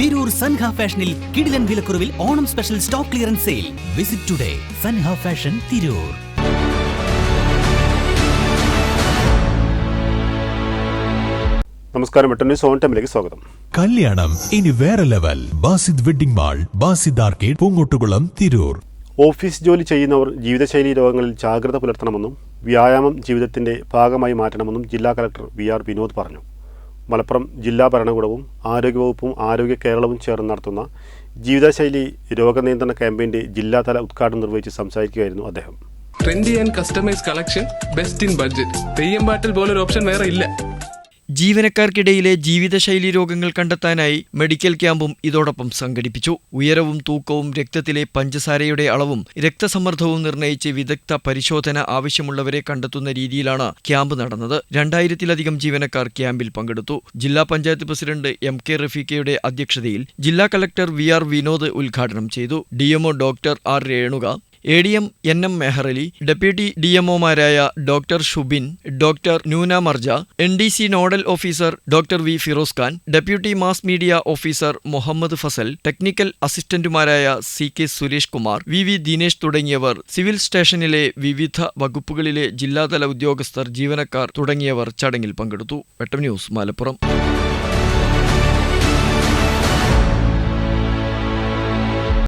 തിരൂർ സൻഹ ഫാഷനിൽ കിടിലൻ വിലക്കുറവിൽ Onam special stock clearance sale. Visit today Sanha fashion Tirur. നമസ്കാരം ഓൺ ടൈമിലേക്ക് സ്വാഗതം. കല്യാണം ഇനി വേറെ level. Basid wedding mall Basid arcade Poongottukulam Tirur. Office ജോലി ചെയ്യുന്നവർ ജീവിതശൈലി രോഗങ്ങളിൽ ജാഗ്രത പുലർത്തണമെന്നും വ്യായാമം ജീവിതത്തിന്റെ ഭാഗമായി മാറ്റണമെന്നും ജില്ലാ കലക്ടർ വി ആർ വിനോദ് പറഞ്ഞു. മലപ്പുറം ജില്ലാ ഭരണകൂടവും ആരോഗ്യവകുപ്പും ആരോഗ്യ കേരളവും ചേർന്ന് നടത്തുന്ന ജീവിതശൈലി രോഗനിയന്ത്രണ ക്യാമ്പയിന്റെ ജില്ലാതല ഉദ്ഘാടനം നിർവഹിച്ച് സംസാരിക്കുകയായിരുന്നു അദ്ദേഹം. Trendy and customise collection best in budget Theyyam പാട്ടിൽ ഓപ്ഷൻ വേറെ ഇല്ല. ജീവനക്കാർക്കിടയിലെ ജീവിതശൈലി രോഗങ്ങൾ കണ്ടെത്താനായി മെഡിക്കൽ ക്യാമ്പും ഇതോടൊപ്പം സംഘടിപ്പിച്ചു. ഉയരവും തൂക്കവും രക്തത്തിലെ പഞ്ചസാരയുടെ അളവും രക്തസമ്മർദ്ദവും നിർണയിച്ച് വിദഗ്ധ പരിശോധന ആവശ്യമുള്ളവരെ കണ്ടെത്തുന്ന രീതിയിലാണ് ക്യാമ്പ് നടന്നത്. രണ്ടായിരത്തിലധികം ജീവനക്കാർ ക്യാമ്പിൽ പങ്കെടുത്തു. ജില്ലാ പഞ്ചായത്ത് പ്രസിഡന്റ് എം കെ റഫീഖയുടെ അധ്യക്ഷതയിൽ ജില്ലാ കലക്ടർ വി ആർ വിനോദ് ഉദ്ഘാടനം ചെയ്തു. DMO doctor R Renuka A D M N M Meharali deputy D എംഒമാരായ doctor Shubin doctor Noona Marja N D C nodal officer doctor V Firoz Khan deputy mass media officer Muhammad Fazal technical അസിസ്റ്റന്റുമാരായ C K Suresh Kumar V V Dinesh തുടങ്ങിയവർ civil സ്റ്റേഷനിലെ വിവിധ വകുപ്പുകളിലെ ജില്ലാതല ഉദ്യോഗസ്ഥർ ജീവനക്കാർ തുടങ്ങിയവർ ചടങ്ങിൽ പങ്കെടുത്തു. വെട്ടം ന്യൂസ് മലപ്പുറം.